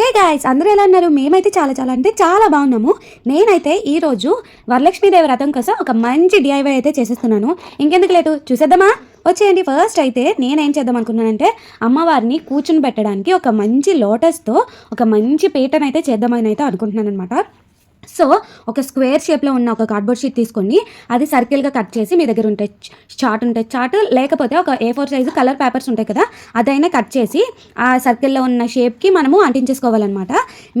Hey guys అందరూ ఎలా ఉన్నారు? మేమైతే చాలా చాలా అంటే చాలా బాగున్నాము. నేనైతే ఈరోజు వరలక్ష్మీదేవి వ్రతం కోసం ఒక మంచి డిఐవై అయితే చేసేస్తున్నాను. ఇంకెందుకు లేదు? చూసేద్దామా? వచ్చేయండి. ఫస్ట్ అయితే నేనేం చేద్దాం అనుకున్నానంటే అమ్మవారిని కూర్చుని పెట్టడానికి ఒక మంచి లోటస్తో ఒక మంచి పీటనైతే అయితే చేద్దామని అయితే అనుకుంటున్నాను అనమాట సో ఒక స్క్వేర్ షేప్లో ఉన్న ఒక కార్డ్బోర్డ్ షీట్ తీసుకోండి అది సర్కిల్గా కట్ చేసి మీ దగ్గర ఉంటే చార్ట్ ఉంటే చార్ట్ లేకపోతే ఒక A four size colour papers ఉంటాయి కదా అదైనా కట్ చేసి ఆ సర్కిల్లో ఉన్న షేప్కి మనము అంటించేసుకోవాలన్నమాట.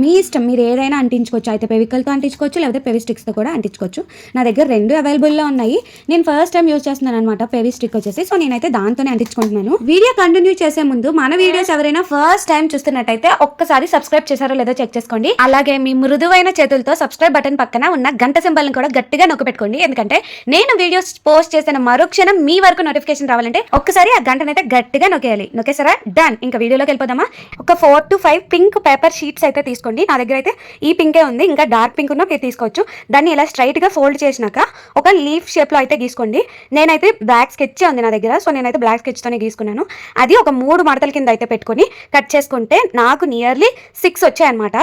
మీ ఇష్టం మీరు ఏదైనా అంటించుకోవచ్చు అయితే పెవికల్తో అంటించుకోవచ్చు లేకపోతే పెవి స్టిక్స్తో కూడా అంటించుకోవచ్చు. నా దగ్గర రెండు అవైలబుల్లో ఉన్నాయి. నేను ఫస్ట్ టైం యూజ్ చేస్తున్నాను అనమాట పెవి స్టిక్ వచ్చేసి. సో నేనైతే దాంతోనే అంటించుకుంటున్నాను. వీడియో కంటిన్యూ చేసే ముందు మన వీడియోస్ ఎవరైనా ఫస్ట్ టైం చూస్తున్నట్టయితే ఒక్కసారి సబ్స్క్రైబ్ చేశారో లేదో చెక్ చేసుకోండి. అలాగే మీ మృదువైన చేతులతో సబ్స్క్రైబ్ బటన్ పక్కన ఉన్న గంట సింబల్ని కూడా గట్టిగా నొక్కి పెట్టుకోండి. ఎందుకంటే నేను వీడియోస్ పోస్ట్ చేసిన మరుక్షణం మీ వరకు నోటిఫికేషన్ రావాలంటే ఒక్కసారి ఆ గంటనైతే గట్టిగా నొక్కేయాలి. నొక్కేసారా డన్ ఇంకా వీడియోలోకి వెళ్ళిపోదామా? ఒక four to five pink paper sheets అయితే తీసుకోండి. నా దగ్గర అయితే ఈ పింకే ఉంది. ఇంకా డార్క్ పింక్ ఉన్న మీరు తీసుకోవచ్చు. దాన్ని ఇలా స్ట్రైట్గా ఫోల్డ్ చేసినాక ఒక లీఫ్ షేప్లో అయితే గీసుకోండి. నేనైతే బ్లాక్ స్కెచ్ ఉంది నా దగ్గర. సో నేనైతే బ్లాక్ స్కెచ్ తోనే గీసుకున్నాను. అది ఒక మూడు మడతల కింద అయితే పెట్టుకొని కట్ చేసుకుంటే నాకు నియర్లీ సిక్స్ వచ్చాయి అనమాట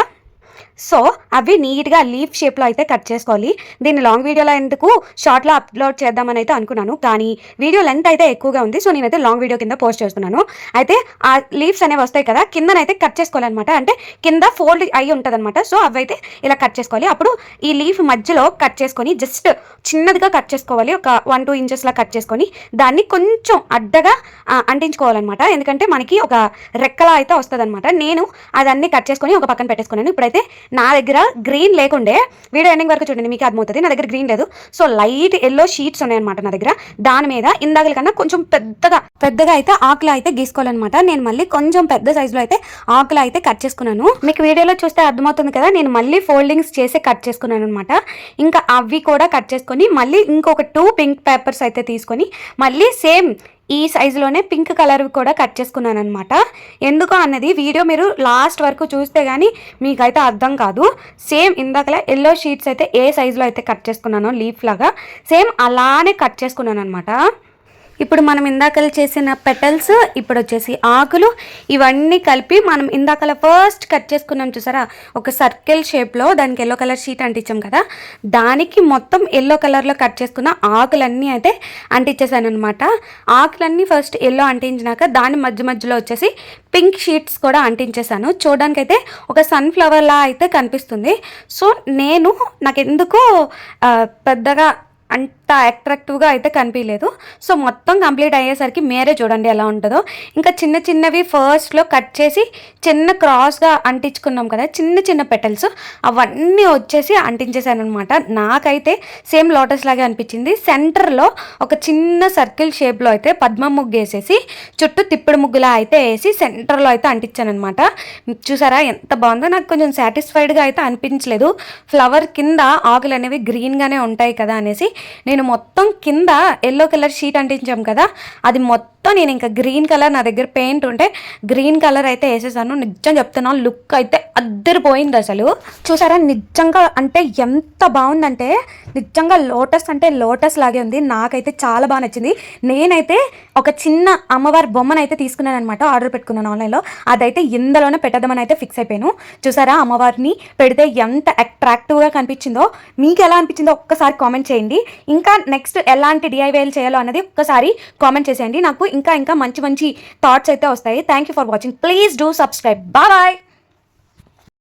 సో అవి నీట్గా లీఫ్ షేప్లో అయితే కట్ చేసుకోవాలి. దీన్ని లాంగ్ వీడియోలో ఎందుకు షార్ట్లో అప్లోడ్ చేద్దామని అయితే అనుకున్నాను. కానీ వీడియో లెంత్ అయితే ఎక్కువగా ఉంది. సో నేనైతే లాంగ్ వీడియో కింద పోస్ట్ చేస్తున్నాను. అయితే ఆ లీవ్స్ అనేవి వస్తాయి కదా కిందనైతే కట్ చేసుకోవాలన్నమాట. అంటే కింద ఫోల్డ్ అయి ఉంటుంది సో అవి అయితే ఇలా కట్ చేసుకోవాలి. అప్పుడు ఈ లీఫ్ మధ్యలో కట్ చేసుకొని జస్ట్ చిన్నదిగా కట్ చేసుకోవాలి. ఒక వన్ టూ ఇంచెస్లా కట్ చేసుకొని దాన్ని కొంచెం అడ్డగా అంటించుకోవాలన్నమాట. ఎందుకంటే మనకి ఒక రెక్కలా అయితే వస్తుంది నేను అదన్నీ కట్ చేసుకొని ఒక పక్కన పెట్టేసుకున్నాను. ఇప్పుడైతే నా దగ్గర గ్రీన్ లేకుండే వీడియో ఎండింగ్ వరకు చూడండి మీకు అర్థమవుతుంది. నా దగ్గర గ్రీన్ లేదు. సో లైట్ ఎల్లో షీట్స్ ఉన్నాయన్నమాట నా దగ్గర. దాని మీద ఇందాకల కన్నా కొంచెం పెద్దగా పెద్దగా అయితే ఆకులు అయితే గీసుకోవాలన్నమాట. నేను మళ్ళీ కొంచెం పెద్ద సైజులో అయితే ఆకులు అయితే కట్ చేసుకున్నాను. మీకు వీడియోలో చూస్తే అర్థమవుతుంది కదా నేను మళ్ళీ ఫోల్డింగ్స్ చేసి కట్ చేసుకున్నాను అనమాట ఇంకా అవి కూడా కట్ చేసుకొని మళ్ళీ ఇంకొక టూ పింక్ పేపర్స్ అయితే తీసుకొని మళ్ళీ సేమ్ ఈ సైజులోనే పింక్ కలర్ కూడా కట్ చేసుకున్నాను అనమాట ఎందుకు అన్నది వీడియో మీరు లాస్ట్ వరకు చూస్తే కానీ మీకైతే అర్థం కాదు. సేమ్ ఇందాకలా ఎల్లో షీట్స్ అయితే ఏ సైజులో అయితే కట్ చేసుకున్నానో లీఫ్ లాగా సేమ్ అలానే కట్ చేసుకున్నాను అనమాట ఇప్పుడు మనం ఇందాకలు చేసిన పెటల్స్ ఇప్పుడు వచ్చేసి ఆకులు ఇవన్నీ కలిపి మనం ఇందాకల ఫస్ట్ కట్ చేసుకున్నాం చూసారా? ఒక సర్కిల్ షేప్లో దానికి ఎల్లో కలర్ షీట్ అంటించాం కదా? దానికి మొత్తం ఎల్లో కలర్లో కట్ చేసుకున్న ఆకులన్నీ అయితే అంటించేసాను అనమాట ఆకులన్నీ ఫస్ట్ ఎల్లో అంటించినాక దాని మధ్య మధ్యలో వచ్చేసి పింక్ షీట్స్ కూడా అంటించేసాను. చూడడానికైతే ఒక సన్ఫ్లవర్లా అయితే కనిపిస్తుంది. సో నేను నాకు ఎందుకో పెద్దగా అంట అంత అట్రాక్టివ్గా అయితే కనిపించలేదు. సో మొత్తం కంప్లీట్ అయ్యేసరికి మీరే చూడండి ఎలా ఉంటుందో. ఇంకా చిన్న చిన్నవి ఫస్ట్లో కట్ చేసి చిన్న క్రాస్గా అంటించుకున్నాం కదా చిన్న చిన్న పెటల్స్ అవన్నీ వచ్చేసి అంటించేసాను అనమాట నాకైతే సేమ్ లోటస్ లాగే అనిపించింది. సెంటర్లో ఒక చిన్న సర్కిల్ షేప్లో అయితే పద్మ ముగ్గు వేసేసి చుట్టూ తిప్పుడు ముగ్గులా అయితే వేసి సెంటర్లో అయితే అంటించాను అనమాట చూసారా ఎంత బాగుందో? నాకు కొంచెం సాటిస్ఫైడ్గా అయితే అనిపించలేదు. ఫ్లవర్ కింద ఆకులు అనేవి గ్రీన్గానే ఉంటాయి కదా అనేసి నేను నేను మొత్తం కింద ఎల్లో కలర్ షీట్ అంటించాం కదా అది మొత్తం నేను ఇంకా గ్రీన్ కలర్ నా దగ్గర పెయింట్ ఉంటే గ్రీన్ కలర్ అయితే వేసేసాను. నిజం చెప్తున్నాను లుక్ అయితే అద్దరిపోయింది అసలు. చూసారా నిజంగా అంటే ఎంత బాగుందంటే నిజంగా లోటస్ అంటే లోటస్ లాగే ఉంది. నాకైతే చాలా బాగా నచ్చింది. నేనైతే ఒక చిన్న అమ్మవారి బొమ్మను అయితే తీసుకున్నాను అనమాట ఆర్డర్ పెట్టుకున్నాను ఆన్లైన్లో అదైతే ఇందులోనే పెట్టదామని అయితే ఫిక్స్ అయిపోయాను. చూసారా అమ్మవారిని పెడితే ఎంత అట్రాక్టివ్గా కనిపించిందో. మీకు ఎలా అనిపించిందో ఒక్కసారి కామెంట్ చేయండి. ఇంకా ఇంకా నెక్స్ట్ ఎలాంటి డిఐవైలు చేయాలో అన్నది ఒక్కసారి కామెంట్ చేసేయండి. నాకు ఇంకా ఇంకా మంచి మంచి థాట్స్ అయితే వస్తాయి. Thank you for watching please do subscribe bye